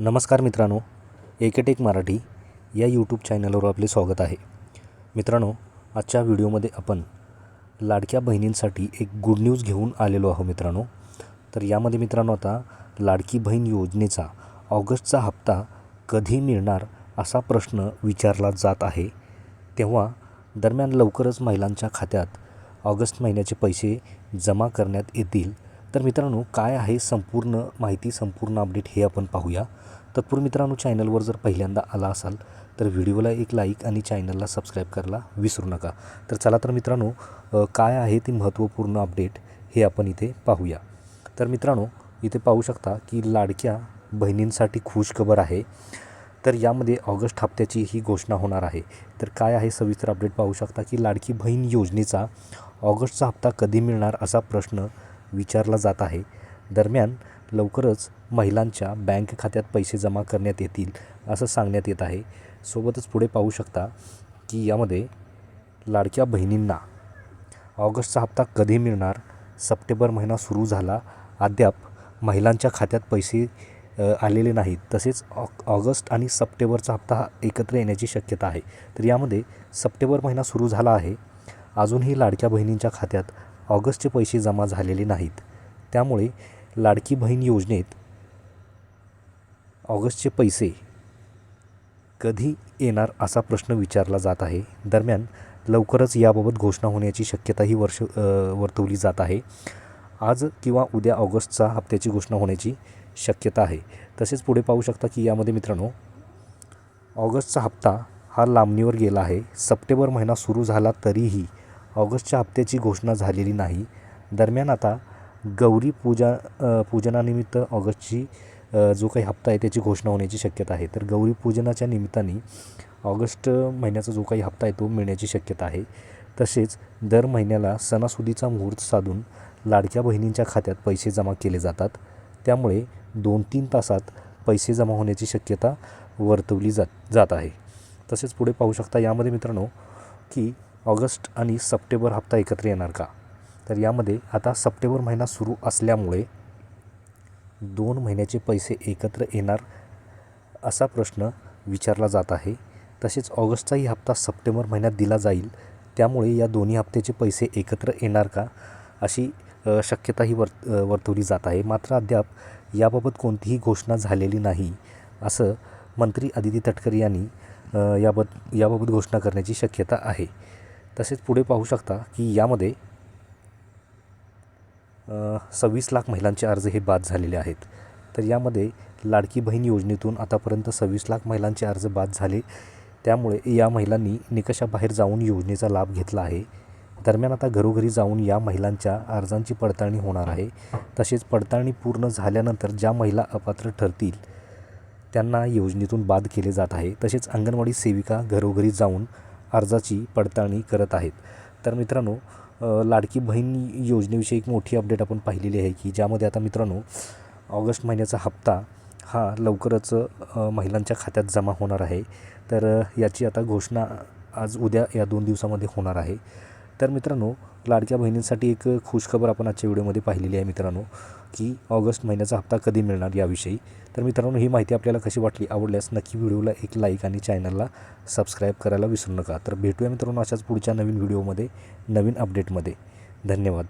नमस्कार मित्रांनो एकेटेक मराठी या यूट्यूब चॅनलवर आपले स्वागत आहे. मित्रांनो आजच्या व्हिडिओमध्ये आपण लाडक्या बहिणींसाठी एक गुड न्यूज घेऊन आलेलो आहो मित्रांनो. तर यामध्ये मित्रांनो आता लाडकी बहीण योजनेचा ऑगस्टचा हप्ता कधी मिळणार असा प्रश्न विचारला जात आहे. तेव्हा दरम्यान लवकरच महिलांच्या खात्यात ऑगस्ट महिन्याचे पैसे जमा करण्यात येतील. तर मित्रांनो काय आहे संपूर्ण माहिती संपूर्ण अपडेट हे आपण पाहूया. तत्पूर्वी मित्रांनो चॅनलवर जर पहिल्यांदा आला असाल तर व्हिडिओला एक लाईक आणि चॅनलला सबस्क्राईब करायला विसरू नका. तर चला तर मित्रांनो काय आहे ती महत्त्वपूर्ण अपडेट हे आपण इथे पाहूया. तर मित्रांनो इथे पाहू शकता की लाडक्या बहिणींसाठी खुशखबर आहे. तर यामध्ये ऑगस्ट हप्त्याची ही घोषणा होणार आहे. तर काय आहे सविस्तर अपडेट पाहू शकता की लाडकी बहीण योजनेचा ऑगस्टचा हप्ता कधी मिळणार असा प्रश्न विचारला जात आहे. दरम्यान लवकरच महिलांच्या बँक खात्यात पैसे जमा करण्यात येतील असं सांगण्यात येत आहे. सोबतच पुढे पाहू शकता की यामध्ये लाडक्या बहिणींना ऑगस्टचा हप्ता कधी मिळणार? सप्टेंबर महिना सुरू झाला. अद्याप महिलांच्या खात्यात पैसे आलेले नाहीत. तसेच ऑग ऑगस्ट आणि सप्टेंबरचा हप्ता हा एकत्र येण्याची शक्यता आहे. तर यामध्ये सप्टेंबर महिना सुरू झाला आहे. अजूनही लाडक्या बहिणींच्या खात्यात ऑगस्टचे पैसे जमा झालेले नाहीत. त्यामुळे लाडकी बहीण योजनेत ऑगस्टचे पैसे कधी येणार असा प्रश्न विचारला जात आहे. दरम्यान लवकरच याबाबत घोषणा होण्याची शक्यताही वर्ष वर्तवली जात आहे. आज किंवा उद्या ऑगस्टचा हप्त्याची घोषणा होण्याची शक्यता आहे. तसेच पुढे पाहू शकता की यामध्ये मित्रांनो ऑगस्टचा हप्ता हा लांबणीवर गेला आहे. सप्टेंबर महिना सुरू झाला तरीही ऑगस्टच्या हप्त्याची घोषणा झालेली नाही. दरम्यान आता गौरी पूजा पूजनानिमित्त ऑगस्टची जो काही हप्ता आहे त्याची घोषणा होण्याची शक्यता आहे. तर गौरी पूजनाच्या निमित्ताने ऑगस्ट महिन्याचा जो काही हप्ता आहे तो मिळण्याची शक्यता आहे. तसेच दर महिन्याला सणासुदीचा मुहूर्त साधून लाडक्या बहिणींच्या खात्यात पैसे जमा केले जातात. त्यामुळे दोन तीन तासात पैसे जमा होण्याची शक्यता वर्तवली जात जात आहे. तसेच पुढे पाहू शकता यामध्ये मित्रांनो की ऑगस्ट आणि सप्टेंबर हप्ता एकत्र येणार का? तर यामध्ये आता सप्टेंबर महिना सुरू असल्यामुळे दोन महिन्याचे पैसे एकत्र येणार असा प्रश्न विचारला जात आहे. तसेच ऑगस्टचाही हप्ता सप्टेंबर महिन्यात दिला जाईल. त्यामुळे या दोन्ही हप्त्याचे पैसे एकत्र येणार का? अशी शक्यताही वर्त वर्तवली जात आहे. मात्र अद्याप याबाबत कोणतीही घोषणा झालेली नाही असं मंत्री अदिती तटकरे यांनी याबत याबाबत घोषणा करण्याची शक्यता आहे. तसेच पुढे पाहू शकता की यामध्ये सव्वीस लाख महिलांचे अर्ज हे बाद झालेले आहेत. तर यामध्ये लाडकी बहीण योजनेतून आतापर्यंत सव्वीस लाख महिलांचे अर्ज बाद झाले. त्यामुळे या महिलांनी निकषाबाहेर जाऊन योजनेचा लाभ घेतला आहे. दरम्यान आता घरोघरी जाऊन या महिलांच्या अर्जांची पडताळणी होणार आहे. तसेच पडताळणी पूर्ण झाल्यानंतर ज्या महिला अपात्र ठरतील त्यांना योजनेतून बाद केले जात आहे. तसेच अंगणवाडी सेविका घरोघरी जाऊन अर्जाची पडताळणी करत आहेत. तर मित्रांनो लाडकी बहीण योजनेविषयी एक मोठी अपडेट आपण पाहिलेली आहे की ज्यामध्ये आता मित्रांनो ऑगस्ट महिन्याचा हप्ता हा लवकरच महिलांच्या खात्यात जमा होणार आहे. तर याची आता घोषणा आज उद्या या दोन दिवसामध्ये होणार आहे. तर मित्रांनो लाडक्या बहिणींसाठी एक खुशखबर आपण आजच्या व्हिडिओमध्ये पाहिलेली आहे मित्रांनो की ऑगस्ट महिन्याचा हप्ता कधी मिळणार याविषयी. तर मित्रांनो ही माहिती आपल्याला कशी वाटली आवडल्यास नक्की व्हिडिओला एक लाईक आणि चॅनलला सबस्क्राईब करायला विसरू नका. तर भेटूया मित्रांनो अशाच पुढच्या नवीन व्हिडिओमध्ये नवीन अपडेटमध्ये धन्यवाद.